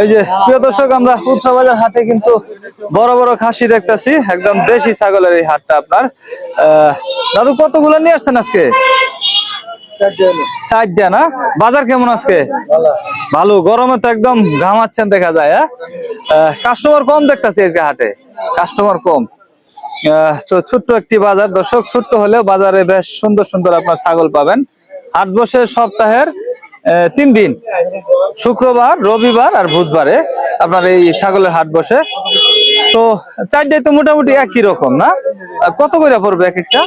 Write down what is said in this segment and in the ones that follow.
এই যে প্রিয় দর্শক আমরা উত্তরা বাজার হাটে কিন্তু বড় বড় খাসি দেখতেছি একদম দেশি ছাগলের এই হাটটা আপনার। দাদু কতগুলো নিয়ে আসছেন আজকে? চারটা না? বাজার কেমন আজকে? ভালো। গরমে তো একদম ঘামাচ্ছেন দেখা যায় হ্যাঁ? কাস্টমার কম দেখতেছি আজকে হাটে কাস্টমার কম। আহ, তো ছোট্ট একটি বাজার দর্শক ছোট্ট হলেও বাজারে বেশ সুন্দর সুন্দর আপনার ছাগল পাবেন। হাট বসে সপ্তাহের তিন দিন। শুক্রবার রবিবার আর বুধবারে আপনার এই ছাগলের হাট বসে। তো চারটায় তো মোটামুটি একই রকম না? কত করে পড়বে এক একটা?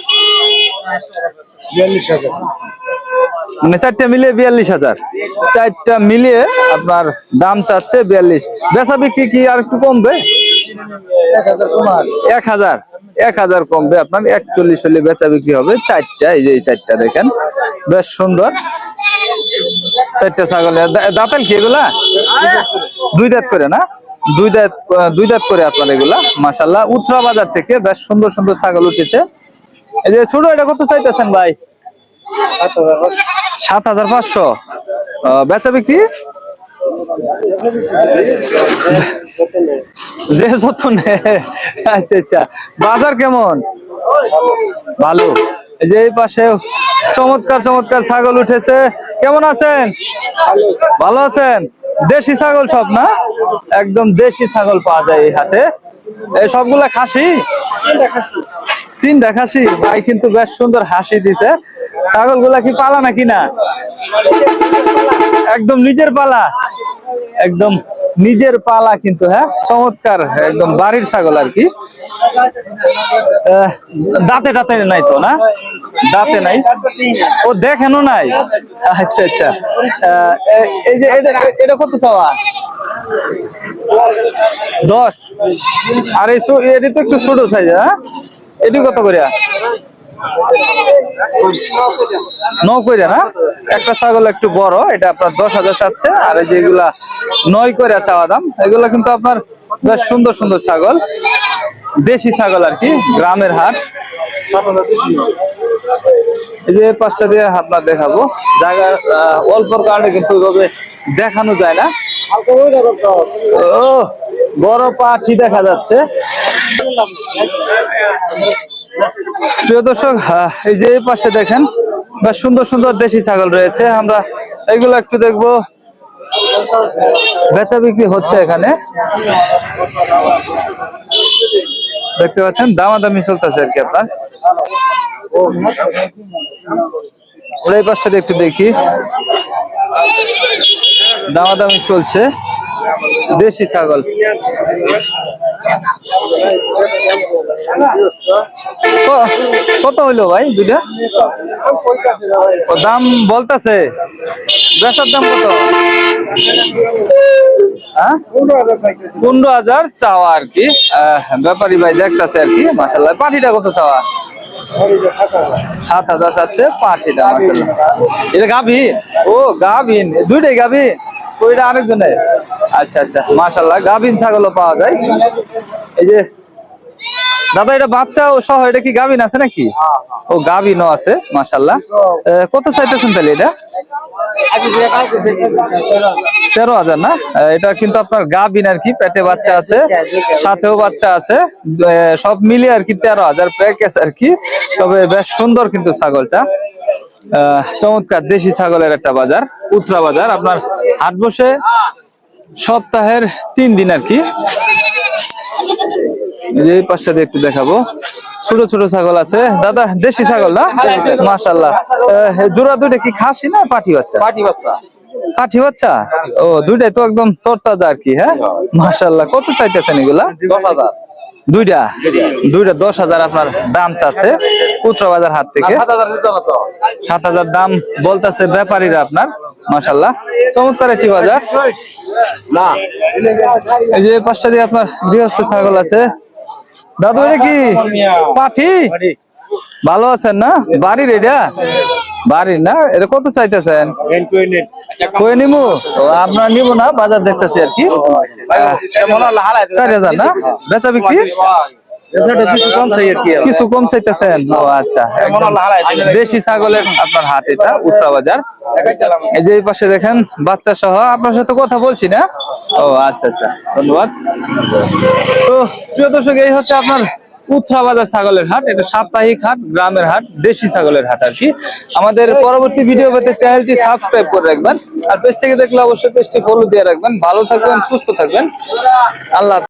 মানে চারটা মিলিয়ে বিয়াল্লিশ হাজার। চারটা মিলিয়ে আপনার দাম চাচ্ছে বিয়াল্লিশ। বেচা বিক্রি কি আর একটু কমবে? এক হাজার। এক হাজার কমবে আপনার। একচল্লিশ হলে বেচা বিক্রি হবে চারটা এই যে এই চারটা দেখেন। বেশ সুন্দর। চারটা ছাগলের দা- দাঁতাল কি এগুলা? দুই দাঁত করে না? দুই দাঁত দুই দাঁত করে আপনার এগুলা মাসাল্লাহ উত্তরা বাজার থেকে বেশ সুন্দর সুন্দর ছাগল উঠেছে। এই যে ছোট, এটা কত চাইতেছেন ভাই? সাত হাজার পাঁচশো। বেচা বিক্রি? যে যত। আচ্ছা আচ্ছা। বাজার কেমন? ভালো। এই যে এই পাশে চমৎকার চমৎকার ছাগল উঠেছে। কেমন আছেন? ভালো আছেন? দেশি ছাগল সব না? একদম দেশি ছাগল পাওয়া যায় এই হাটে। এই সবগুলা খাসি? তিনটা খাসি। ভাই কিন্তু বেশ সুন্দর হাসি দিছে। ছাগলগুলা কি পালা নাকি না? একদম নিজের পালা। একদম নিজের পালা কিন্তু হ্যাঁ? চমৎকার একদম বাড়ির ছাগল আর কি। দাঁতে দাঁতে নাই তো, না? দাঁতে নাই। ও দেখেনও নাই? আচ্ছা আচ্ছা। এই যে, এটা কত চাওয়া? দশ। আর এটি তো একটু ছোট সাইজ হ্যাঁ? এটি কত করিয়া? নৌ করে না? একটা ছাগল একটু বড়, এটা আপনার দশ হাজার চাচ্ছে। আর যেগুলা নয় করে চাওয়া দাম, এগুলা কিন্তু আপনার বেশ সুন্দর সুন্দর ছাগল। দেশি ছাগল আর কি, গ্রামের হাট। এই যে পাঁচটা দিয়ে আপনার দেখাবো। জায়গা অল্পর কারণে কিন্তু দেখানো যায় না। ও, বড় পাঠি দেখা যাচ্ছে। প্রিয় দর্শক এই যে পাশে দেখেন, বেশ সুন্দর সুন্দর দেশি ছাগল রয়েছে। আমরা এগুলো একটু দেখব। বেচা বিক্রি হচ্ছে এখানে। দেখতে পাচ্ছেন, দামাদামি চলতেছে আর কি আপনার। ওরা এই পাশটা একটু দেখি। দামাদামি চলছে। দেশি ছাগল। কত হইল ভাই দুইটা? দাম বলতেছে। বেচার দাম কত? হ্যাঁ? পনেরো হাজার চাওয়া আর কি। ব্যাপারী ভাই দেখতেছে আর কি মাসাল্লাহ পাঠিটা কত চাওয়া? সাত হাজার চাচ্ছে পাঠিটা মাসাল্লাহ এটা গাভীন ও, গাভীন। দুইটাই গাভীন? ওইটা আরেকজনের? আচ্ছা আচ্ছা মাসাল্লাহ গাভীন ছাগলও পাওয়া যায়। এই যে দাদা এটা বাচ্চা ও সহ এটা কি গাভিন আছে নাকি? ও গাভিনও আছে মাসাল্লাহ কত চাইতেছেন তাহলে এটা? তেরো হাজার না? এটা কিন্তু আপনার গাভিন আর কি পেটে বাচ্চা আছে সাথেও বাচ্চা আছে। সব মিলিয়ে আর কি তেরো হাজার প্যাকেজ আর কি। তবে বেশ সুন্দর কিন্তু ছাগলটা। আহ, চমৎকার দেশি ছাগলের একটা বাজার উত্তরা বাজার। আপনার হাট বসে সপ্তাহের তিন দিন আর কি এই পাশটা দিয়ে একটু দেখাবো। ছোট ছোট ছাগল আছে। দাদা দেশি ছাগল না? মাশাল্লাহ আহ, জোড়া দুইটা কি খাসি না পাঠি বাচ্চা? পাটি বাচ্চা। পাঠি বাচ্চা? ও দুইটাই তো একদম তরতাজা আর কি হ্যাঁ? কত চাইতেছেন এগুলা? দুইটা? দুইটা দশ হাজার আপনার দাম চাচ্ছে উত্তর বাজার হাট থেকে। সাত হাজার দাম বলতেছে ব্যাপারীরা আপনার মাশাল্লাহ চমৎকার একটি বাজার। এই যে পাঁচটা দিয়ে আপনার গৃহস্থ ছাগল আছে। দাদু এটা কি পাঠি ভালো আছেন না বাড়ির এটা বাড়ির না এটা কত চাইতেছেন কয়ে নিবো আপনার নিব না বাজার দেখতেছি আর কি চার হাজার না বেচা বিক্রি কিছু কম চাইতেছেন? ও আচ্ছা। দেশি ছাগলের আপনার হাট এটা উত্তরা বাজার। এই যে পাশে দেখেন বাচ্চা সহ আপনার সাথে কথা বলছি না? ও আচ্ছা আচ্ছা ধন্যবাদ। তো প্রিয় দর্শক এই হচ্ছে আপনার ছাগলের হাট এটা সাপ্তাহিক হাট গ্রামের হাট দেশি ছাগলের হাট আর কি। আমাদের পরবর্তী ভিডিও পেতে চ্যানেলটি সাবস্ক্রাইব করে রাখবেন। আর পেজ থেকে দেখলে অবশ্যই পেজটি ফলো দিয়ে রাখবেন। ভালো থাকবেন সুস্থ থাকবেন। আল্লাহ।